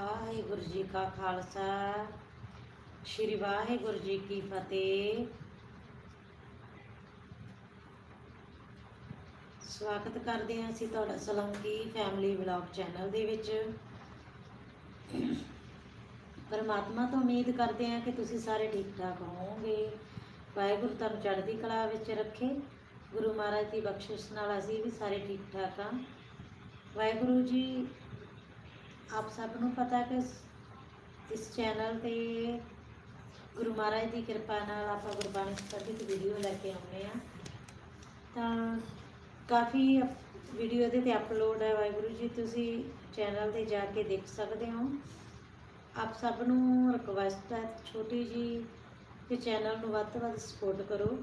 ਵਾਹਿਗੁਰੂ ਜੀ ਕਾ ਖਾਲਸਾ, ਸ੍ਰੀ ਵਾਹਿਗੁਰੂ ਜੀ ਕੀ ਫਤਿਹ। ਸਵਾਗਤ ਕਰਦੇ ਹਾਂ ਅਸੀਂ ਤੁਹਾਡਾ ਸਲੰਗੀ ਫੈਮਿਲੀ ਵਲੌਗ ਚੈਨਲ ਦੇ ਵਿੱਚ। ਪਰਮਾਤਮਾ ਤੋਂ ਉਮੀਦ ਕਰਦੇ ਹਾਂ ਕਿ ਤੁਸੀਂ ਸਾਰੇ ਠੀਕ ਠਾਕ ਹੋਵੋਗੇ। ਵਾਹਿਗੁਰੂ ਤੁਹਾਨੂੰ ਚੜ੍ਹਦੀ ਕਲਾ ਵਿੱਚ ਰੱਖੇ। ਗੁਰੂ ਮਹਾਰਾਜ ਦੀ ਬਖਸ਼ਿਸ਼ ਨਾਲ ਅਸੀਂ ਵੀ ਸਾਰੇ ਠੀਕ ਠਾਕ ਹਾਂ। ਵਾਹਿਗੁਰੂ ਜੀ ਆਪ ਸਭ ਨੂੰ ਪਤਾ ਕਿ ਇਸ- ਚੈਨਲ ਤੇ ਗੁਰੂ ਮਹਾਰਾਜ ਦੀ ਕਿਰਪਾ ਨਾਲ ਆਪਾਂ ਗੁਰਬਾਣੀ ਸੰਬੰਧਿਤ ਵੀਡੀਓ ਲੈ ਕੇ ਆਉਂਦੇ ਆ ਤਾਂ ਕਾਫੀ ਵੀਡੀਓ ਇਹਦੇ ਤੇ ਅਪਲੋਡ ਹੈ। ਵਾਹਿਗੁਰੂ ਜੀ, ਤੁਸੀਂ ਚੈਨਲ ਤੇ ਜਾ ਕੇ ਦੇਖ ਸਕਦੇ ਹੋ। ਆਪ ਸਭ ਨੂੰ ਰਿਕਵੈਸਟ ਹੈ ਛੋਟੀ ਜੀ ਕਿ ਚੈਨਲ ਨੂੰ ਵੱਧ ਤੋਂ ਵੱਧ ਸਪੋਰਟ ਕਰੋ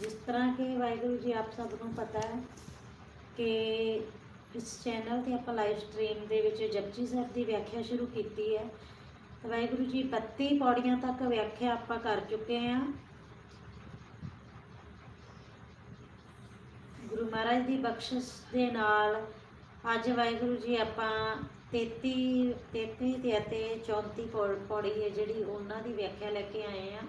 ਜਿਸ ਤਰ੍ਹਾਂ ਕਿ ਵਾਹਿਗੁਰੂ ਜੀ ਆਪ ਸਭ ਨੂੰ ਪਤਾ ਹੈ ਕਿ ਇਸ ਚੈਨਲ ਤੇ ਆਪਾਂ ਲਾਈਵ ਸਟ੍ਰੀਮ ਦੇ ਵਿੱਚ ਜਪਜੀ ਸਾਹਿਬ ਦੀ ਵਿਆਖਿਆ ਸ਼ੁਰੂ ਕੀਤੀ ਹੈ। ਵਾਹਿਗੁਰੂ ਜੀ 32 ਪੌੜੀਆਂ ਤੱਕ ਵਿਆਖਿਆ ਆਪਾਂ ਕਰ ਚੁੱਕੇ ਹਾਂ। ਗੁਰੂ ਮਹਾਰਾਜ ਦੀ ਬਖਸ਼ਿਸ਼ ਦੇ ਨਾਲ ਅੱਜ ਵਾਹਿਗੁਰੂ ਜੀ ਆਪਾਂ 33 33 ਤੇ ਅਤੇ 34 ਪੌ- ਪੌੜੀ ਹੈ ਜਿਹੜੀ ਉਹਨਾਂ ਦੀ ਵਿਆਖਿਆ ਲੈ ਕੇ ਆਏ ਆ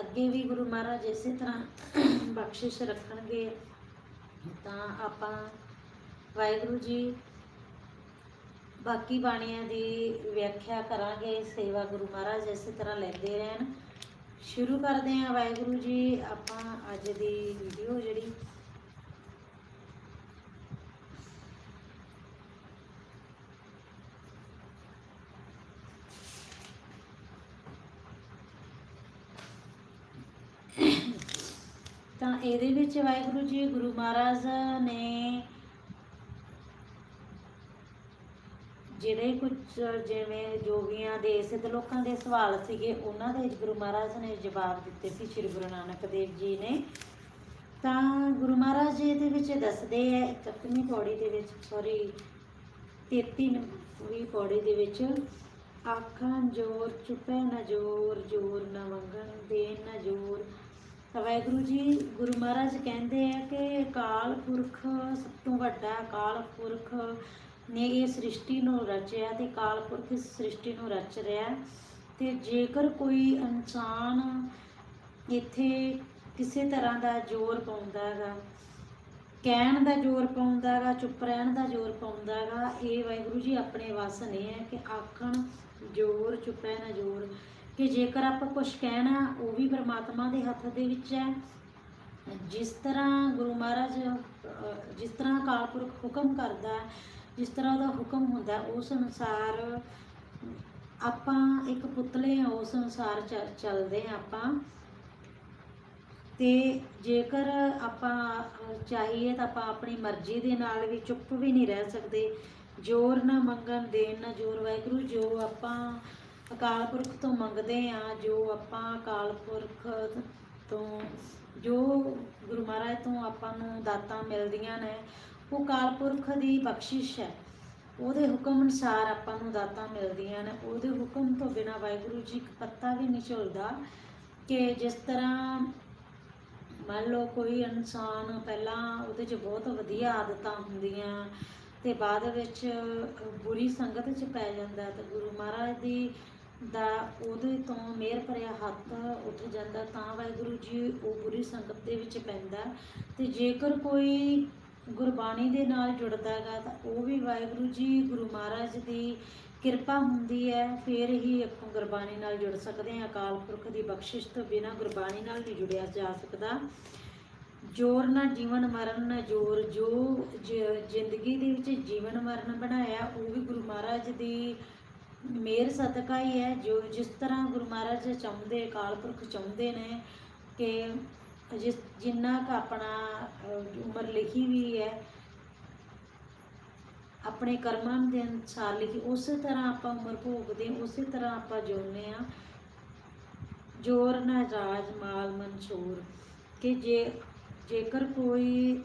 ਅੱਗੇ ਵੀ ਗੁਰੂ ਮਹਾਰਾਜ ਇਸੇ ਤਰ੍ਹਾਂ ਬਖਸ਼ਿਸ਼ ਰੱਖਣਗੇ, ਤਾਂ ਆਪਾਂ ਵਾਹਿਗੁਰੂ ਜੀ ਬਾਕੀ ਬਾਣੀਆਂ ਦੀ ਵਿਆਖਿਆ ਕਰਾਂਗੇ, ਸੇਵਾ ਗੁਰੂ ਮਹਾਰਾਜ ਇਸੇ ਤਰ੍ਹਾਂ ਲੈਂਦੇ ਰਹਿਣ। ਸ਼ੁਰੂ ਕਰਦੇ ਹਾਂ ਵਾਹਿਗੁਰੂ ਜੀ, ਆਪਾਂ ਅੱਜ ਦੀ ਵੀਡੀਓ ਜਿਹੜੀ ਤਾਂ ਇਹਦੇ ਵਿੱਚ ਵਾਹਿਗੁਰੂ ਜੀ, ਗੁਰੂ ਮਹਾਰਾਜ ਨੇ ਜਿਹੜੇ ਕੁਝ ਜਿਵੇਂ ਜੋਗੀਆਂ ਦੇ, ਸਿੱਧ ਲੋਕਾਂ ਦੇ ਸਵਾਲ ਸੀਗੇ, ਉਹਨਾਂ ਦੇ ਗੁਰੂ ਮਹਾਰਾਜ ਨੇ ਜਵਾਬ ਦਿੱਤੇ ਸੀ, ਸ੍ਰੀ ਗੁਰੂ ਨਾਨਕ ਦੇਵ ਜੀ ਨੇ। ਤਾਂ ਗੁਰੂ ਮਹਾਰਾਜ ਜੀ ਇਹਦੇ ਵਿੱਚ ਦੱਸਦੇ ਆ 31ਵੀਂ ਪੌੜੀ ਦੇ ਵਿੱਚ ਸੌਰੀ 33ਵੀਂ ਪੌੜੀ ਦੇ ਵਿੱਚ, ਆਖਾਂ ਜੋਰ ਚੁਪੈ ਨਾ ਜੋਰ ਜੋਰ ਨਾ ਮੰਗਣ, ਦੇਣ ਨਾ ਜੋਰ ਵਾਹਿਗੁਰੂ ਜੀ, ਗੁਰੂ ਮਹਾਰਾਜ ਕਹਿੰਦੇ ਆ ਕਿ ਅਕਾਲ ਪੁਰਖ ਸਭ ਤੋਂ ਵੱਡਾ ਅਕਾਲ ਪੁਰਖ ਨੇ ਇਹ ਸ੍ਰਿਸ਼ਟੀ ਨੂੰ ਰਚਿਆ ਤੇ ਅਕਾਲ ਪੁਰਖ ਇਸ ਸ੍ਰਿਸ਼ਟੀ ਨੂੰ ਰਚ ਰਿਹਾ। ਤੇ ਜੇਕਰ ਕੋਈ ਇਨਸਾਨ ਇੱਥੇ ਕਿਸੇ ਤਰ੍ਹਾਂ ਦਾ ਜ਼ੋਰ ਪਾਉਂਦਾ ਹੈਗਾ ਕਹਿਣ ਦਾ ਜ਼ੋਰ ਪਾਉਂਦਾ ਹੈਗਾ ਚੁੱਪ ਰਹਿਣ ਦਾ ਜ਼ੋਰ ਪਾਉਂਦਾ ਹੈਗਾ ਇਹ ਵਾਹਿਗੁਰੂ ਜੀ ਆਪਣੇ ਵੱਸ ਨਹੀਂ ਹੈ ਕਿ ਆਖਣ ਜ਼ੋਰ, ਚੁੱਪ ਰਹਿਣਾ ਜ਼ੋਰ। ਕਿ ਜੇਕਰ ਆਪਾਂ ਕੁਝ ਕਹਿਣਾ, ਉਹ ਵੀ ਪਰਮਾਤਮਾ ਦੇ ਹੱਥ ਦੇ ਵਿੱਚ ਹੈ। ਜਿਸ ਤਰ੍ਹਾਂ ਗੁਰੂ ਮਹਾਰਾਜ ਜਿਸ ਤਰ੍ਹਾਂ ਅਕਾਲ ਪੁਰਖ ਹੁਕਮ ਕਰਦਾ ਜਿਸ ਤਰ੍ਹਾਂ ਉਹਦਾ ਹੁਕਮ ਹੁੰਦਾ ਉਸ ਅਨੁਸਾਰ ਆਪਾਂ ਇੱਕ ਪੁਤਲੇ ਹਾਂ, ਉਸ ਅਨੁਸਾਰ ਚ- ਚੱਲਦੇ ਹਾਂ ਆਪਾਂ। ਤੇ ਜੇਕਰ ਆਪਾਂ ਚਾਹੀਏ ਤਾਂ ਆਪਾਂ ਆਪਣੀ ਮਰਜ਼ੀ ਦੇ ਨਾਲ ਵੀ ਚੁੱਪ ਵੀ ਨਹੀਂ ਰਹਿ ਸਕਦੇ। ਜ਼ੋਰ ਨਾ ਮੰਗਣ ਦੇਣ, ਨਾ ਜ਼ੋਰ ਵਾਹਿਗੁਰੂ, ਜੋ ਆਪਾਂ ਅਕਾਲ ਪੁਰਖ ਤੋਂ ਮੰਗਦੇ ਆ, ਜੋ ਆਪਾਂ ਅਕਾਲ ਪੁਰਖ ਤੋਂ, ਜੋ ਗੁਰੂ ਮਹਾਰਾਜ ਤੋਂ ਆਪਾਂ ਨੂੰ ਦਾਤਾਂ ਮਿਲਦੀਆਂ ਨੇ, ਉਹ ਅਕਾਲ ਪੁਰਖ ਦੀ ਬਖਸ਼ਿਸ਼ ਹੈ। ਉਹਦੇ ਹੁਕਮ ਅਨੁਸਾਰ ਆਪਾਂ ਨੂੰ ਦਾਤਾਂ ਮਿਲਦੀਆਂ ਨੇ। ਉਹਦੇ ਹੁਕਮ ਤੋਂ ਬਿਨਾ ਵਾਹਿਗੁਰੂ ਜੀ ਇੱਕ ਪੱਤਾ ਵੀ ਨਹੀਂ ਝੁਲਦਾ ਕਿ ਜਿਸ ਤਰ੍ਹਾਂ ਮੰਨ ਲਓ ਕੋਈ ਇਨਸਾਨ ਪਹਿਲਾਂ ਉਹਦੇ 'ਚ ਬਹੁਤ ਵਧੀਆ ਆਦਤਾਂ ਹੁੰਦੀਆਂ ਤੇ ਬਾਅਦ ਵਿੱਚ ਬੁਰੀ ਸੰਗਤ 'ਚ ਪੈ ਜਾਂਦਾ ਤੇ ਗੁਰੂ ਮਹਾਰਾਜ ਦੀ ਦਾ ਉਹਦੇ ਤੋਂ ਮਿਹਰ ਭਰਿਆ ਹੱਥ ਉੱਠ ਜਾਂਦਾ, ਤਾਂ ਵਾਹਿਗੁਰੂ ਜੀ ਉਹ ਬੁਰੀ ਸੰਗਤ ਦੇ ਵਿੱਚ ਪੈਂਦਾ। ਤੇ ਜੇਕਰ ਕੋਈ ਗੁਰਬਾਣੀ ਦੇ ਨਾਲ ਜੁੜਦਾ ਹੈਗਾ, ਤਾਂ ਉਹ ਵੀ ਵਾਹਿਗੁਰੂ ਜੀ ਗੁਰੂ ਮਹਾਰਾਜ ਦੀ ਕਿਰਪਾ ਹੁੰਦੀ ਹੈ, ਫਿਰ ਹੀ ਆਪਾਂ ਗੁਰਬਾਣੀ ਨਾਲ ਜੁੜ ਸਕਦੇ ਹਾਂ। ਅਕਾਲ ਪੁਰਖ ਦੀ ਬਖਸ਼ਿਸ਼ ਤੋਂ ਬਿਨਾਂ ਗੁਰਬਾਣੀ ਨਾਲ ਨਹੀਂ ਜੁੜਿਆ ਜਾ ਸਕਦਾ। ਜੋਰ ਨਾ ਜੀਵਨ ਮਰਨ ਨਾ ਜੋਰ, ਜੋ ਜ- ਜ਼ਿੰਦਗੀ ਦੇ ਵਿੱਚ ਜੀਵਨ ਮਰਨ ਬਣਾਇਆ, ਉਹ ਵੀ ਗੁਰੂ ਮਹਾਰਾਜ ਦੀ ਮੇਰ ਸਦਕਾ ਹੀ ਹੈ ਜੋ ਜਿਸ ਤਰ੍ਹਾਂ ਗੁਰੂ ਮਹਾਰਾਜ ਚਾਹੁੰਦੇ ਅਕਾਲ ਪੁਰਖ ਚਾਹੁੰਦੇ ਨੇ ਕਿ ਜਿਸ ਜਿੰਨਾ ਕ ਆਪਣਾ ਉਮਰ ਲਿਖੀ ਵੀ ਹੈ ਆਪਣੇ ਕਰਮਾਂ ਦੇ ਅਨੁਸਾਰ ਲਿਖੀ ਉਸੇ ਤਰ੍ਹਾਂ ਆਪਾਂ ਉਮਰ ਭੋਗਦੇ ਹਾਂ, ਉਸੇ ਤਰ੍ਹਾਂ ਆਪਾਂ ਜੋੜਨੇ ਆ ਜੋਰ ਨਾ ਰਾਜ ਮਾਲ ਮਨਸੂਰ ਕਿ ਜੇ ਜੇਕਰ ਕੋਈ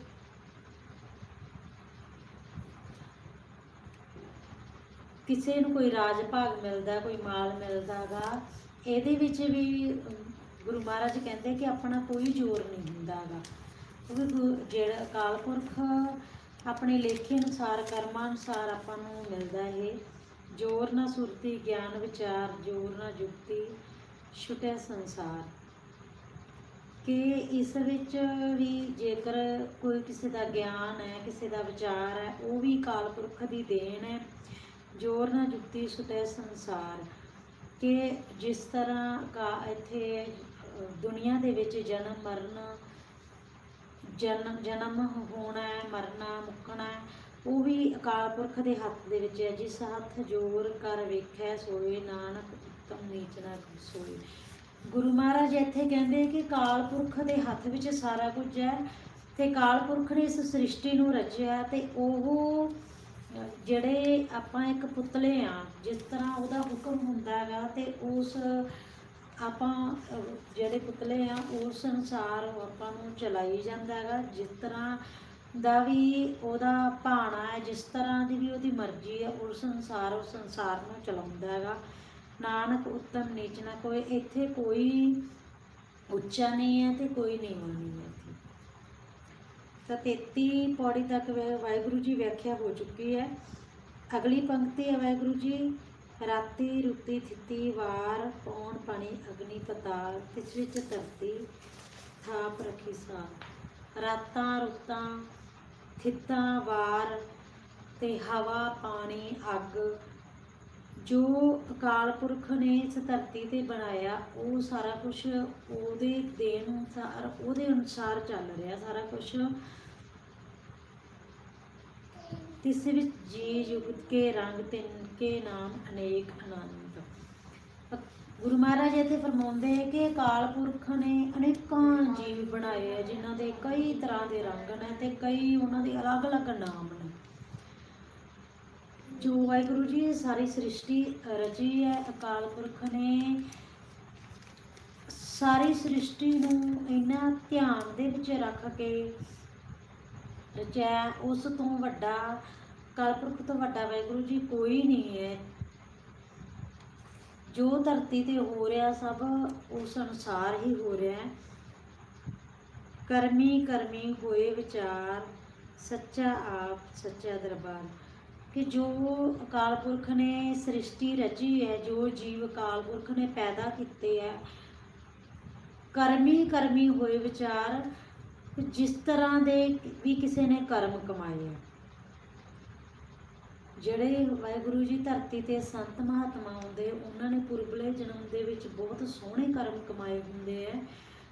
ਕਿਸੇ ਨੂੰ ਕੋਈ ਰਾਜ ਭਾਗ ਮਿਲਦਾ, ਕੋਈ ਮਾਲ ਮਿਲਦਾਗਾ, ਇਹਦੇ ਵਿੱਚ ਵੀ ਗੁਰੂ ਮਹਾਰਾਜ ਕਹਿੰਦੇ ਕਿ ਆਪਣਾ ਕੋਈ ਜ਼ੋਰ ਨਹੀਂ ਹੁੰਦਾਗਾ। ਕਿਉਂਕਿ ਜਿਹੜਾ ਅਕਾਲ ਪੁਰਖ ਆਪਣੇ ਲੇਖੇ ਅਨੁਸਾਰ, ਕਰਮਾਂ ਅਨੁਸਾਰ ਆਪਾਂ ਨੂੰ ਮਿਲਦਾ ਇਹ। ਜੋਰ ਨਾ ਸੁਰਤੀ, ਗਿਆਨ ਵਿਚਾਰ, ਜੋਰ ਨਾ ਜੁਗਤੀ, ਛੁਟਿਆ ਸੰਸਾਰ। ਕਿ ਇਸ ਵਿੱਚ ਵੀ ਜੇਕਰ ਕੋਈ ਕਿਸੇ ਦਾ ਗਿਆਨ ਹੈ, ਕਿਸੇ ਦਾ ਵਿਚਾਰ ਹੈ, ਉਹ ਵੀ ਅਕਾਲ ਪੁਰਖ ਦੀ ਦੇਣ ਹੈ ਜੋਰ ਨਾ ਜੁਗਤੀ ਸੁਤੈ ਸੰਸਾਰ। ਕਿ ਜਿਸ ਤਰ੍ਹਾਂ ਕਾ ਇੱਥੇ ਦੁਨੀਆ ਦੇ ਵਿੱਚ ਜਨਮ, ਮਰਨ, ਜਨਮ ਜਨਮ ਹੋਣਾ ਮਰਨਾ, ਮੁੱਕਣਾ ਉਹ ਵੀ ਅਕਾਲ ਪੁਰਖ ਦੇ ਹੱਥ ਦੇ ਵਿੱਚ ਹੈ। ਜਿਸ ਹੱਥ ਜੋਰ ਕਰ ਵੇਖੈ, ਸੋਏ ਨਾਨਕ ਉਤਮ ਨੀਚਨਾ ਸੋਏ। ਗੁਰੂ ਮਹਾਰਾਜ ਇੱਥੇ ਕਹਿੰਦੇ ਕਿ ਕਾਲ ਪੁਰਖ ਦੇ ਹੱਥ ਵਿੱਚ ਸਾਰਾ ਕੁਝ ਹੈ ਤੇ ਕਾਲ ਪੁਰਖ ਨੇ ਇਸ ਸ੍ਰਿਸ਼ਟੀ ਨੂੰ ਰਚਿਆ ਤੇ ਉਹ ਜਿਹੜੇ ਆਪਾਂ ਇੱਕ ਪੁਤਲੇ ਆ, ਜਿਸ ਤਰ੍ਹਾਂ ਉਹਦਾ ਹੁਕਮ ਹੁੰਦਾ ਹੈਗਾ ਤੇ ਉਸ ਆਪਾਂ ਜਿਹੜੇ ਪੁਤਲੇ ਆ, ਉਸ ਅਨੁਸਾਰ ਆਪਾਂ ਨੂੰ ਚਲਾਈ ਜਾਂਦਾ ਹੈਗਾ, ਜਿਸ ਤਰ੍ਹਾਂ ਦਾ ਵੀ ਉਹਦਾ ਭਾਣਾ ਹੈ, ਜਿਸ ਤਰ੍ਹਾਂ ਦੀ ਵੀ ਉਹਦੀ ਮਰਜ਼ੀ ਹੈ, ਉਸ ਅਨੁਸਾਰ ਉਸ ਸੰਸਾਰ ਨੂੰ ਚਲਾਉਂਦਾ ਹੈਗਾ। ਨਾਨਕ ਉੱਤਮ ਨੀਚ ਨਾ ਕੋਈ ਇੱਥੇ ਕੋਈ ਉੱਚਾ ਨਹੀਂ ਹੈ ਤੇ ਕੋਈ ਨੀਵਾਂ ਨਹੀਂ ਹੈ। ਤਾਂ 33 ਪੌੜੀ ਤੱਕ ਵੈ- ਵਾਹਿਗੁਰੂ ਜੀ ਵਿਆਖਿਆ ਹੋ ਚੁੱਕੀ ਹੈ। ਅਗਲੀ ਪੰਕਤੀ ਹੈ ਵਾਹਿਗੁਰੂ ਜੀ, ਰਾਤੀ ਰੁੱਤੀ ਥਿੱਤੀ, ਵਾਰ ਪੌਣ ਪਾਣੀ ਅਗਨੀ ਪਤਾਲ ਤਿਸ ਵਿੱਚ ਧਰਤੀ ਥਾਪ ਰੱਖੀ ਸਾ ਰਾਤਾਂ ਰੁੱਤਾਂ ਥਿੱਤਾਂ ਵਾਰ ਤੇ ਹਵਾ ਪਾਣੀ ਅੱਗ ਜੋ ਅਕਾਲ ਪੁਰਖ ਨੇ ਇਸ ਧਰਤੀ ਤੇ ਬਣਾਇਆ, ਉਹ ਸਾਰਾ ਕੁਝ ਉਹਦੇ ਦੇਣ ਅਨੁਸਾਰ, ਉਹਦੇ ਅਨੁਸਾਰ ਚੱਲ ਰਿਹਾ ਸਾਰਾ ਕੁਝ ਤਿਸ ਵਿੱਚ ਜੀ ਜੁਗਤ ਕੇ ਰੰਗ ਤਿੰਨ ਕੇ ਨਾਮ ਅਨੇਕ ਆਨੰਦ ਗੁਰੂ ਮਹਾਰਾਜ ਇੱਥੇ ਫਰਮਾਉਂਦੇ ਹੈ ਕਿ ਅਕਾਲ ਪੁਰਖ ਨੇ ਅਨੇਕਾਂ ਜੀਵ ਬਣਾਏ ਆ ਜਿਨ੍ਹਾਂ ਦੇ ਕਈ ਤਰ੍ਹਾਂ ਦੇ ਰੰਗ ਨੇ ਤੇ ਕਈ ਉਹਨਾਂ ਦੇ ਅਲੱਗ-ਅਲੱਗ ਨਾਮ ਨੇ। ਜੋ ਵਾਹਿਗੁਰੂ ਜੀ, ਸਾਰੀ ਸ੍ਰਿਸ਼ਟੀ ਰਚੀ ਹੈ, ਅਕਾਲ ਪੁਰਖ ਨੇ। ਸਾਰੀ ਸ੍ਰਿਸ਼ਟੀ ਨੂੰ ਇਹਨਾਂ ਧਿਆਨ ਦੇ ਵਿੱਚ ਰੱਖ ਕੇ ਰਚਿਆ ਉਸ ਤੋਂ ਵੱਡਾ, ਅਕਾਲ ਪੁਰਖ ਤੋਂ ਵੱਡਾ ਵਾਹਿਗੁਰੂ ਜੀ ਕੋਈ ਨਹੀਂ ਹੈ। ਜੋ ਧਰਤੀ ਤੇ ਹੋ ਰਿਹਾ ਸਭ ਉਸ ਅਨੁਸਾਰ ਹੀ ਹੋ ਰਿਹਾ ਹੈ। ਕਰਮੀ ਕਰਮੀ ਹੋਏ ਵਿਚਾਰ, ਸੱਚਾ ਆਪ, ਸੱਚਾ ਦਰਬਾਰ। ਕਿ ਜੋ ਅਕਾਲ ਪੁਰਖ ਨੇ ਸ੍ਰਿਸ਼ਟੀ ਰਚੀ ਹੈ, ਜੋ ਜੀਵ ਅਕਾਲ ਪੁਰਖ ਨੇ ਪੈਦਾ ਕੀਤੇ ਹੈ, ਕਰਮੀ ਕਰਮੀ ਹੋਏ ਵਿਚਾਰ, ਜਿਸ ਤਰ੍ਹਾਂ ਦੇ ਵੀ ਕਿਸੇ ਨੇ ਕਰਮ ਕਮਾਏ ਹੈ। ਜਿਹੜੇ ਵਾਹਿਗੁਰੂ ਜੀ ਧਰਤੀ ਤੇ ਸੰਤ ਮਹਾਤਮਾ ਆਉਂਦੇ ਉਹਨਾਂ ਨੇ ਪੁਰਬਲੇ ਜਨਮ ਦੇ ਵਿੱਚ ਬਹੁਤ ਸੋਹਣੇ ਕਰਮ ਕਮਾਏ ਹੁੰਦੇ ਆ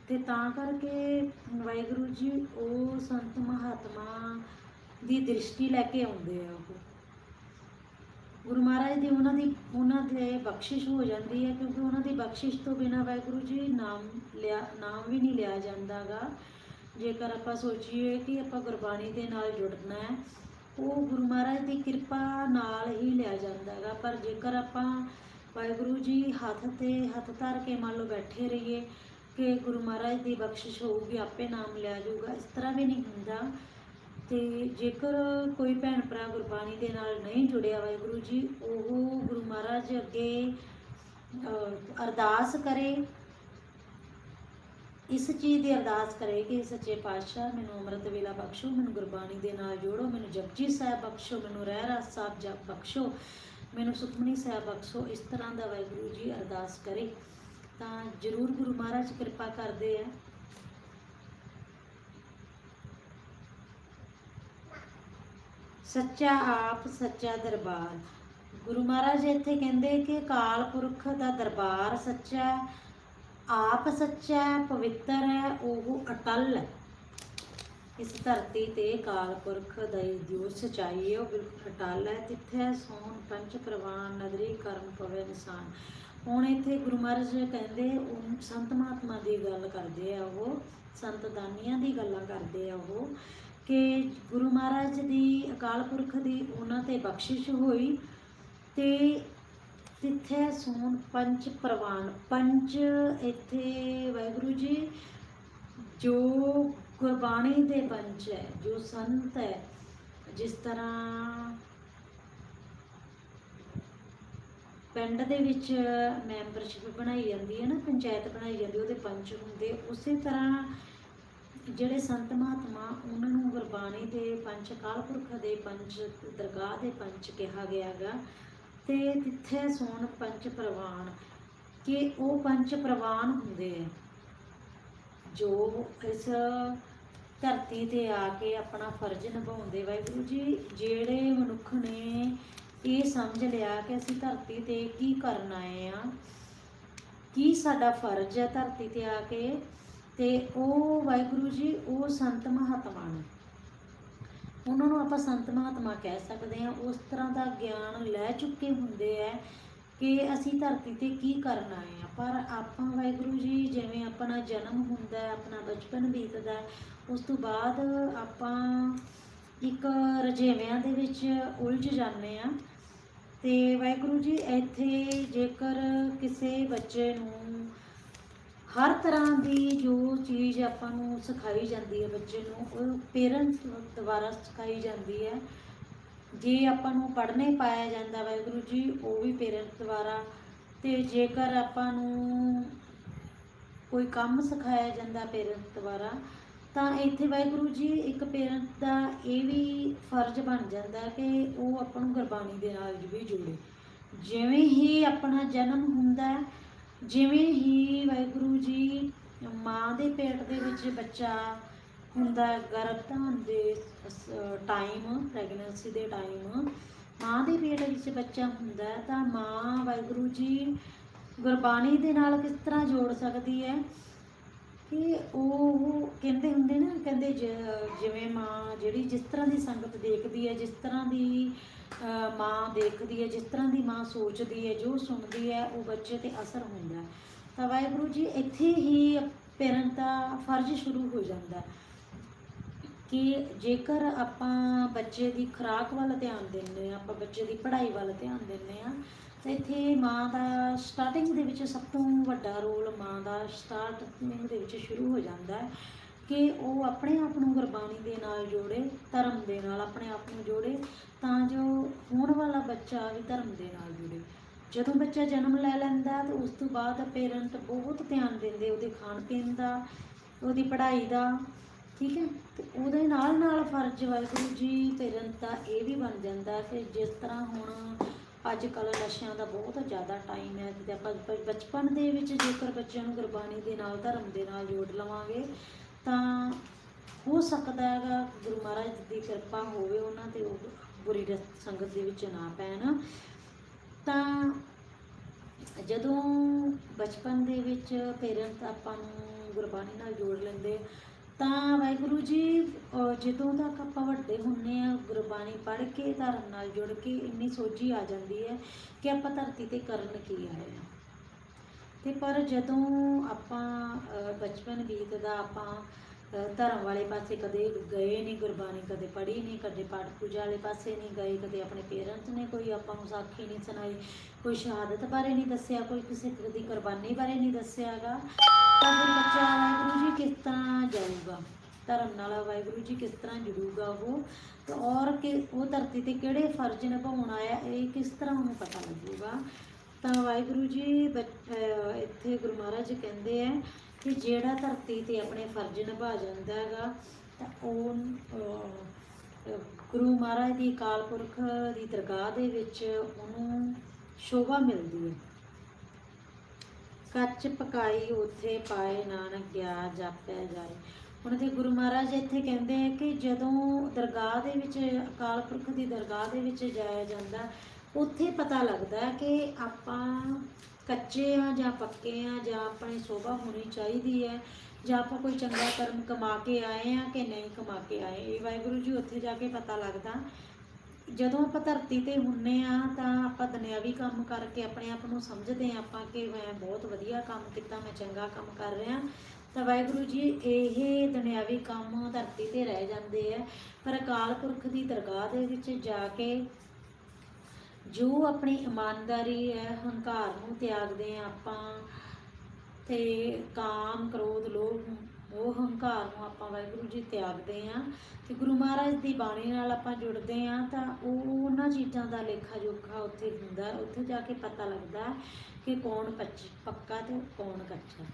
ਤੇ ਤਾਂ ਕਰਕੇ ਵਾਹਿਗੁਰੂ ਜੀ ਉਹ ਸੰਤ ਮਹਾਤਮਾ ਦੀ ਦ੍ਰਿਸ਼ਟੀ ਲੈ ਕੇ ਆਉਂਦੇ ਆ ਉਹ। ਗੁਰੂ ਮਹਾਰਾਜ ਦੀ ਉਹਨਾਂ ਦੀ, ਉਹਨਾਂ ਦੇ ਬਖਸ਼ਿਸ਼ ਹੋ ਜਾਂਦੀ ਹੈ ਕਿਉਂਕਿ ਉਹਨਾਂ ਦੀ ਬਖਸ਼ਿਸ਼ ਤੋਂ ਬਿਨਾਂ ਵਾਹਿਗੁਰੂ ਜੀ ਨਾਮ ਲਿਆ, ਨਾਮ ਵੀ ਨਹੀਂ ਲਿਆ ਜਾਂਦਾਗਾ। ਜੇਕਰ ਆਪਾਂ ਸੋਚੀਏ ਕਿ ਆਪਾਂ ਗੁਰਬਾਣੀ ਦੇ ਨਾਲ ਜੁੜਨਾ ਹੈ, ਉਹ ਗੁਰੂ ਮਹਾਰਾਜ ਦੀ ਕਿਰਪਾ ਨਾਲ ਹੀ ਲਿਆ ਜਾਂਦਾ ਹੈਗਾ ਪਰ ਜੇਕਰ ਆਪਾਂ ਵਾਹਿਗੁਰੂ ਜੀ ਹੱਥ ਤੇ ਹੱਥ ਧਰ ਕੇ ਮੰਨ ਲਓ ਬੈਠੇ ਰਹੀਏ ਕਿ ਗੁਰੂ ਮਹਾਰਾਜ ਦੀ ਬਖਸ਼ਿਸ਼ ਹੋਊਗੀ, ਆਪੇ ਨਾਮ ਲਿਆ ਜਾਊਗਾ, ਇਸ ਤਰ੍ਹਾਂ ਵੀ ਨਹੀਂ ਹੁੰਦਾ। ਤੇ ਜੇਕਰ ਕੋਈ ਭੈਣ ਭਰਾ ਗੁਰਬਾਣੀ ਦੇ ਨਾਲ ਨਹੀਂ ਜੁੜਿਆ ਵਾਹਿਗੁਰੂ ਜੀ, ਉਹ ਗੁਰੂ ਮਹਾਰਾਜ ਅੱਗੇ ਅਰਦਾਸ ਕਰੇ। ਇਸ ਚੀਜ਼ ਦੀ ਅਰਦਾਸ ਕਰੇ ਕਿ ਸੱਚੇ ਪਾਤਸ਼ਾਹ, ਮੈਨੂੰ ਅੰਮ੍ਰਿਤ ਵੇਲਾ ਬਖਸ਼ੋ, ਮੈਨੂੰ ਗੁਰਬਾਣੀ ਦੇ ਨਾਲ ਜੋੜੋ, ਮੈਨੂੰ ਜਪਜੀ ਸਾਹਿਬ ਬਖਸ਼ੋ, ਮੈਨੂੰ ਰਹਿ ਰਹਿਰਾਸ ਸਾਹਿਬ ਜਪ ਬਖਸ਼ੋ, ਮੈਨੂੰ ਸੁਖਮਨੀ ਸਾਹਿਬ ਬਖਸ਼ੋ, ਇਸ ਤਰ੍ਹਾਂ ਦਾ ਵਾਹਿਗੁਰੂ ਜੀ ਅਰਦਾਸ ਕਰੇ। ਤਾਂ ਜ਼ਰੂਰ ਗੁਰੂ ਮਹਾਰਾਜ ਕਿਰਪਾ ਕਰਦੇ ਆ। ਸੱਚਾ ਆਪ, ਸੱਚਾ ਦਰਬਾਰ। ਗੁਰੂ ਮਹਾਰਾਜ ਇੱਥੇ ਕਹਿੰਦੇ ਕਿ ਕਾਲ ਪੁਰਖ ਦਾ ਦਰਬਾਰ ਸੱਚਾ, ਆਪ ਸੱਚਾ, ਪਵਿੱਤਰ ਹੈ, ਉਹ ਅਟਲ ਹੈ। ਇਸ ਧਰਤੀ ਤੇ ਕਾਲ ਪੁਰਖ ਦਾ ਜੋ ਸਚਾਈ ਹੈ, ਉਹ ਬਿਲਕੁਲ ਅਟਲ ਹੈ। ਜਿੱਥੇ ਸੋਨ ਪੰਚ ਪ੍ਰਵਾਨ, ਨਦਰੀ ਕਰਮ ਪਵੇ ਨਿਸ਼ਾਨ। ਹੁਣ ਇੱਥੇ ਗੁਰੂ ਮਹਾਰਾਜ ਕਹਿੰਦੇ, ਉਹ ਸੰਤ ਮਹਾਤਮਾ ਦੀ ਗੱਲ ਕਰਦੇ ਆ ਉਹ, ਸੰਤ ਦਾਨੀਆਂ ਦੀ ਗੱਲਾਂ ਕਰਦੇ ਆ ਉਹ। ਕਿ ਗੁਰੂ ਮਹਾਰਾਜ ਦੀ, ਅਕਾਲ ਪੁਰਖ ਦੀ ਉਹਨਾਂ ਤੇ ਬਖਸ਼ਿਸ਼ ਹੋਈ ਤੇ ਤਿੱਥੇ ਸੋਨ ਪੰਜ ਪ੍ਰਵਾਨ, ਪੰਜ ਇੱਥੇ ਵਾਹਿਗੁਰੂ ਜੀ, ਜੋ ਗੁਰਬਾਣੀ ਦੇ ਪੰਜ ਹੈ, ਜੋ ਸੰਤ ਹੈ, ਜਿਸ ਤਰ੍ਹਾਂ ਪਿੰਡ ਦੇ ਵਿੱਚ ਮੈਂਬਰਸ਼ਿਪ ਬਣਾਈ ਜਾਂਦੀ ਹੈ ਨਾ, ਪੰਚਾਇਤ ਬਣਾਈ ਜਾਂਦੀ ਉਹਦੇ ਪੰਚ ਹੁੰਦੇ ਉਸੇ ਤਰ੍ਹਾਂ ਜਿਹੜੇ ਸੰਤ ਮਹਾਤਮਾ ਉਹਨਾਂ ਨੂੰ ਗੁਰਬਾਣੀ ਦੇ ਪੰਜ ਅਕਾਲ ਪੁਰਖ ਦੇ ਪੰਜ ਦਰਗਾਹ ਦੇ ਪੰਚ ਕਿਹਾ ਗਿਆ ਗਾ ਤੇ ਤਿੱਥੇ ਸੋਣ ਪੰਜ ਪ੍ਰਵਾਨ, ਕਿ ਉਹ ਪੰਜ ਪ੍ਰਵਾਨ ਹੁੰਦੇ ਆ। ਜੋ ਇਸ ਧਰਤੀ ਤੇ ਆ ਕੇ ਆਪਣਾ ਫਰਜ਼ ਨਿਭਾਉਂਦੇ ਵਾਹਿਗੁਰੂ ਜੀ, ਜਿਹੜੇ ਮਨੁੱਖ ਨੇ ਇਹ ਸਮਝ ਲਿਆ ਕਿ ਅਸੀਂ ਧਰਤੀ ਤੇ ਕੀ ਕਰਨ ਆਏ ਆ, ਕੀ ਸਾਡਾ ਫਰਜ਼ ਹੈ ਧਰਤੀ ਤੇ ਆ ਕੇ? ਤੇ ਉਹ ਵਾਹਿਗੁਰੂ ਜੀ ਉਹ ਸੰਤ ਮਹਾਤਮਾ ਨੇ। ਉਹਨਾਂ ਨੂੰ ਆਪਾਂ ਸੰਤ ਮਹਾਤਮਾ ਕਹਿ ਸਕਦੇ ਹਾਂ। ਉਸ ਤਰ੍ਹਾਂ ਦਾ ਗਿਆਨ ਲੈ ਚੁੱਕੇ ਹੁੰਦੇ ਆ ਕਿ ਅਸੀਂ ਧਰਤੀ ਤੇ ਕੀ ਕਰਨ ਆਏ ਆ ਪਰ ਆਪਾਂ ਵਾਹਿਗੁਰੂ ਜੀ ਜਿਵੇਂ ਆਪਣਾ ਜਨਮ ਹੁੰਦਾ ਹੈ ਆਪਣਾ ਬਚਪਨ ਬੀਤਦਾ ਹੈ, ਉਸ ਤੋਂ ਬਾਅਦ ਆਪਾਂ ਇੱਕ ਰਜੇਵਿਆਂ ਦੇ ਵਿੱਚ ਉਲਝ ਜਾਂਦੇ ਆ ਤੇ ਵਾਹਿਗੁਰੂ ਜੀ ਇੱਥੇ ਜੇਕਰ ਕਿਸੇ ਬੱਚੇ ਨੂੰ ਹਰ ਤਰ੍ਹਾਂ ਦੀ ਜੋ ਚੀਜ਼ ਆਪਾਂ ਨੂੰ ਸਿਖਾਈ ਜਾਂਦੀ ਹੈ ਬੱਚੇ ਨੂੰ, ਉਹ ਪੇਰੈਂਟਸ ਦੁਆਰਾ ਸਿਖਾਈ ਜਾਂਦੀ ਹੈ। ਜੇ ਆਪਾਂ ਨੂੰ ਪੜ੍ਹਨੇ ਪਾਇਆ ਜਾਂਦਾ ਵਾਹਿਗੁਰੂ ਜੀ, ਉਹ ਵੀ ਪੇਰੈਂਟਸ ਦੁਆਰਾ। ਤੇ ਜੇਕਰ ਆਪਾਂ ਨੂੰ ਕੋਈ ਕੰਮ ਸਿਖਾਇਆ ਜਾਂਦਾ ਪੇਰੈਂਟਸ ਦੁਆਰਾ, ਤਾਂ ਇੱਥੇ ਵਾਹਿਗੁਰੂ ਜੀ ਇੱਕ ਪੇਰੈਂਟ ਦਾ ਇਹ ਵੀ ਫਰਜ਼ ਬਣ ਜਾਂਦਾ ਕਿ ਉਹ ਆਪਾਂ ਨੂੰ ਗੁਰਬਾਣੀ ਦੇ ਨਾਲ ਵੀ ਜੋੜੇ। ਜਿਵੇਂ ਹੀ ਆਪਣਾ ਜਨਮ ਹੁੰਦਾ ਜਿਵੇਂ ਹੀ ਵਾਹਿਗੁਰੂ ਜੀ ਮਾਂ ਦੇ ਪੇਟ ਦੇ ਵਿੱਚ ਬੱਚਾ ਹੁੰਦਾ ਗਰਭਧਾਨ ਦੇ ਟਾਈਮ ਪ੍ਰੈਗਨੈਂਸੀ ਦੇ ਟਾਈਮ ਮਾਂ ਦੇ ਪੇਟ ਵਿੱਚ ਬੱਚਾ ਹੁੰਦਾ ਤਾਂ ਮਾਂ ਵਾਹਿਗੁਰੂ ਜੀ ਗੁਰਬਾਣੀ ਦੇ ਨਾਲ ਕਿਸ ਤਰ੍ਹਾਂ ਜੋੜ ਸਕਦੀ ਹੈ? ਕਿ ਉਹ ਕਹਿੰਦੇ ਹੁੰਦੇ ਨਾ, ਕਹਿੰਦੇ ਜ- ਜਿਵੇਂ ਮਾਂ ਜਿਹੜੀ ਜਿਸ ਤਰ੍ਹਾਂ ਦੀ ਸੰਗਤ ਦੇਖਦੀ ਹੈ, ਜਿਸ ਤਰ੍ਹਾਂ ਦੀ ਮਾਂ ਦੇਖਦੀ ਹੈ, ਜਿਸ ਤਰ੍ਹਾਂ ਦੀ ਮਾਂ ਸੋਚਦੀ ਹੈ, ਜੋ ਸੁਣਦੀ ਹੈ, ਉਹ ਬੱਚੇ ਤੇ ਅਸਰ ਹੁੰਦਾ ਤਾਂ ਵਾਹਿਗੁਰੂ ਜੀ, ਇੱਥੇ ਹੀ ਪੇਰੈਂਟ ਦਾ ਫਰਜ਼ ਸ਼ੁਰੂ ਹੋ ਜਾਂਦਾ ਕਿ ਜੇਕਰ ਆਪਾਂ ਬੱਚੇ ਦੀ ਖੁਰਾਕ ਵੱਲ ਧਿਆਨ ਦਿੰਦੇ ਆ ਆਪਾਂ ਬੱਚੇ ਦੀ ਪੜ੍ਹਾਈ ਵੱਲ ਧਿਆਨ ਦਿੰਦੇ ਆ ਤਾਂ ਇੱਥੇ ਮਾਂ ਦਾ ਸਟਾਰਟਿੰਗ ਦੇ ਵਿੱਚ ਸਭ ਤੋਂ ਵੱਡਾ ਰੋਲ ਮਾਂ ਦਾ ਸਟਾਰਟਿੰਗ ਦੇ ਵਿੱਚ ਸ਼ੁਰੂ ਹੋ ਜਾਂਦਾ ਹੈ ਕਿ ਉਹ ਆਪਣੇ ਆਪ ਨੂੰ ਗੁਰਬਾਣੀ ਦੇ ਨਾਲ ਜੋੜੇ, ਧਰਮ ਦੇ ਨਾਲ ਆਪਣੇ ਆਪ ਨੂੰ ਜੋੜੇ, ਤਾਂ ਜੋ ਬੱਚਾ ਵੀ ਧਰਮ ਦੇ ਨਾਲ ਜੁੜੇ। ਜਦੋਂ ਬੱਚਾ ਜਨਮ ਲੈ ਲੈਂਦਾ ਤਾਂ ਉਸ ਤੋਂ ਬਾਅਦ ਪੇਰੈਂਟ ਬਹੁਤ ਧਿਆਨ ਦਿੰਦੇ ਉਹਦੇ ਖਾਣ ਪੀਣ ਦਾ, ਉਹਦੀ ਪੜ੍ਹਾਈ ਦਾ, ਠੀਕ ਹੈ? ਤੇ ਉਹਦੇ ਨਾਲ ਨਾਲ ਫਰਜ਼ ਵਾਹਿਗੁਰੂ ਜੀ ਪੇਰੈਂਟ ਦਾ ਇਹ ਵੀ ਬਣ ਜਾਂਦਾ ਕਿ ਜਿਸ ਤਰ੍ਹਾਂ ਹੁਣ ਅੱਜ ਕੱਲ੍ਹ ਨਸ਼ਿਆਂ ਦਾ ਬਹੁਤ ਜ਼ਿਆਦਾ ਟਾਈਮ ਹੈ ਤੇ ਆਪਾਂ ਬ- ਬਚਪਨ ਦੇ ਵਿੱਚ ਜੇਕਰ ਬੱਚਿਆਂ ਨੂੰ ਗੁਰਬਾਣੀ ਦੇ ਨਾਲ, ਧਰਮ ਦੇ ਨਾਲ ਜੋੜ ਲਵਾਂਗੇ, ਤਾਂ ਹੋ ਸਕਦਾ ਹੈਗਾ ਗੁਰੂ ਮਹਾਰਾਜ ਦੀ ਕਿਰਪਾ ਹੋਵੇ ਉਹਨਾਂ ਤੇ ਉਹ ਬੁਰੀ ਸੰਗਤ ਦੇ ਵਿੱਚ ਨਾ ਪੈਣ। ਤਾਂ ਜਦੋਂ ਬਚਪਨ ਦੇ ਵਿੱਚ ਪੇਰੈਂਟਸ ਆਪਾਂ ਨੂੰ ਗੁਰਬਾਣੀ ਨਾਲ ਜੋੜ ਲੈਂਦੇ ਤਾਂ ਵਾਹਿਗੁਰੂ ਜੀ ਜਦੋਂ ਤੱਕ ਆਪਾਂ ਵੱਡੇ ਹੁੰਨੇ ਆ ਗੁਰਬਾਣੀ ਪੜ੍ਹ ਕੇ ਧਰਮ ਨਾਲ ਜੁੜ ਕੇ ਇੰਨੀ ਸੋਝੀ ਆ ਜਾਂਦੀ ਹੈ ਕਿ ਆਪਾਂ ਧਰਤੀ ਤੇ ਕਰਨ ਕੀ ਆਏ ਆ ਤੇ ਪਰ ਜਦੋਂ ਆਪਾਂ ਅਹ, ਬਚਪਨ ਬੀਤਦਾ ਆਪਾਂ ਧਰਮ ਵਾਲੇ ਪਾਸੇ ਕਦੇ ਗਏ ਨਹੀਂ, ਗੁਰਬਾਣੀ ਕਦੇ ਪੜ੍ਹੀ ਨਹੀਂ, ਕਦੇ ਪਾਠ ਪੂਜਾ ਵਾਲੇ ਪਾਸੇ ਨਹੀਂ ਗਏ, ਕਦੇ ਆਪਣੇ ਪੇਰੈਂਟਸ ਨੇ ਕੋਈ ਆਪਾਂ ਨੂੰ ਸਾਖੀ ਨਹੀਂ ਸੁਣਾਈ, ਕੋਈ ਸ਼ਹਾਦਤ ਬਾਰੇ ਨਹੀਂ ਦੱਸਿਆ, ਕੋਈ ਕਿਸੇ ਦੀ ਕੁਰਬਾਨੀ ਬਾਰੇ ਨਹੀਂ ਦੱਸਿਆਗਾ। ਤਾਂ ਫਿਰ ਬੱਚਾ ਵਾਹਿਗੁਰੂ ਜੀ ਕਿਸ ਤਰ੍ਹਾਂ ਜਾਊਗਾ? ਧਰਮ ਨਾਲ ਵਾਹਿਗੁਰੂ ਜੀ ਕਿਸ ਤਰ੍ਹਾਂ ਜੁੜੂਗਾ ਉਹ? ਤੇ ਔਰ ਕਿ ਉਹ ਧਰਤੀ ਤੇ ਕਿਹੜੇ ਫਰਜ਼ ਨਿਭਾਉਣ ਆਇਆ, ਇਹ ਕਿਸ ਤਰ੍ਹਾਂ ਉਹਨੂੰ ਪਤਾ ਲੱਗੂਗਾ? ਤਾਂ ਵਾਹਿਗੁਰੂ ਜੀ, ਬੱਚ- ਇੱਥੇ ਗੁਰੂ ਮਹਾਰਾਜ ਕਹਿੰਦੇ ਆ ਕਿ ਜਿਹੜਾ ਧਰਤੀ ਤੇ ਆਪਣੇ ਫਰਜ਼ ਨਿਭਾ ਜਾਂਦਾ ਹੈਗਾ, ਤਾਂ ਉਹ ਗੁਰੂ ਮਹਾਰਾਜ ਦੀ ਅਕਾਲ ਪੁਰਖ ਦੀ ਦਰਗਾਹ ਦੇ ਵਿੱਚ ਉਹਨੂੰ ਸ਼ੋਭਾ ਮਿਲਦੀ ਹੈ। ਕੱਚ ਪਕਾਈ ਉਥੇ ਪਾਏ ਨਾਨਕ ਗਿਆ ਜਾਪਿਆ ਜਾਏ। ਹੁਣ ਤੇ ਗੁਰੂ ਮਹਾਰਾਜ ਇੱਥੇ ਕਹਿੰਦੇ ਆ ਕਿ ਜਦੋਂ ਦਰਗਾਹ ਦੇ ਵਿੱਚ, ਅਕਾਲ ਪੁਰਖ ਦੀ ਦਰਗਾਹ ਦੇ ਵਿੱਚ ਜਾਇਆ ਜਾਂਦਾ, ਉੱਥੇ ਪਤਾ ਲੱਗਦਾ ਕਿ ਆਪਾਂ ਕੱਚੇ ਆ ਜਾਂ ਪੱਕੇ ਆ ਜਾਂ ਆਪਣੀ ਸੋਭਾ ਹੋਣੀ ਚਾਹੀਦੀ ਹੈ ਜਾਂ ਆਪਾਂ ਕੋਈ ਚੰਗਾ ਕਰਮ ਕਮਾ ਕੇ ਆਏ ਆ ਕਿ ਨਹੀਂ ਕਮਾ ਕੇ ਆਏ, ਇਹ ਵਾਹਿਗੁਰੂ ਜੀ ਉੱਥੇ ਜਾ ਕੇ ਪਤਾ ਲੱਗਦਾ। ਜਦੋਂ ਆਪਾਂ ਧਰਤੀ ਤੇ ਹੁੰਨੇ ਆ ਤਾਂ ਆਪਾਂ ਦੁਨਿਆਵੀ ਕੰਮ ਕਰਕੇ ਆਪਣੇ ਆਪ ਨੂੰ ਸਮਝਦੇ ਆ ਆਪਾਂ ਕਿ ਮੈਂ ਬਹੁਤ ਵਧੀਆ ਕੰਮ ਕੀਤਾ, ਮੈਂ ਚੰਗਾ ਕੰਮ ਕਰ ਰਿਹਾ। ਤਾਂ ਵਾਹਿਗੁਰੂ ਜੀ, ਇਹ ਦੁਨਿਆਵੀ ਕੰਮ ਧਰਤੀ ਤੇ ਰਹਿ ਜਾਂਦੇ ਆ। ਪਰ ਅਕਾਲ ਪੁਰਖ ਦੀ ਦਰਗਾਹ ਦੇ ਵਿੱਚ ਜਾ ਕੇ ਜੋ ਆਪਣੀ ਇਮਾਨਦਾਰੀ ਹੈ, ਹੰਕਾਰ ਨੂੰ ਤਿਆਗਦੇ ਆ ਆਪਾਂ ਤੇ ਕਾਮ, ਕ੍ਰੋਧ, ਲੋਭ ਉਹ ਹੰਕਾਰ ਨੂੰ ਆਪਾਂ ਵਾਹਿਗੁਰੂ ਜੀ ਤਿਆਗਦੇ ਆ ਤੇ ਗੁਰੂ ਮਹਾਰਾਜ ਦੀ ਬਾਣੀ ਨਾਲ ਆਪਾਂ ਜੁੜਦੇ ਆ ਤਾਂ ਉਹ ਉਹਨਾਂ ਚੀਜ਼ਾਂ ਦਾ ਲੇਖਾ ਜੋਖਾ ਉੱਥੇ ਹੁੰਦਾ ਉੱਥੇ ਜਾ ਕੇ ਪਤਾ ਲੱਗਦਾ ਕਿ ਕੌਣ ਪੱਚ- ਪੱਕਾ ਤੇ ਕੌਣ ਕੱਚਾ।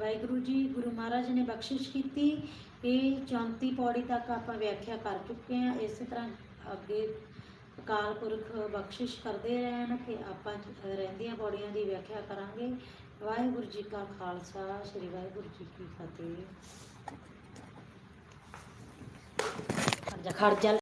ਵਾਹਿਗੁਰੂ ਜੀ, ਗੁਰੂ ਮਹਾਰਾਜ ਨੇ ਬਖਸ਼ਿਸ਼ ਕੀਤੀ, ਇਹ 34 ਪੌੜੀ ਤੱਕ ਆਪਾਂ ਵਿਆਖਿਆ ਕਰ ਚੁੱਕੇ ਆ ਇਸੇ ਤਰ੍ਹਾਂ ਅੱਗੇ ਅਕਾਲ ਪੁਰਖ ਬਖਸ਼ਿਸ਼ ਕਰਦੇ ਰਹਿਣ ਕਿ ਆਪਾਂ ਰਹਿੰਦੀਆਂ ਪੌੜੀਆਂ ਦੀ ਵਿਆਖਿਆ ਕਰਾਂਗੇ। ਵਾਹਿਗੁਰੂ ਜੀ ਕਾ ਖਾਲਸਾ, ਸ੍ਰੀ ਵਾਹਿਗੁਰੂ ਜੀ ਕੀ ਫਤਿਹ। ਖੜ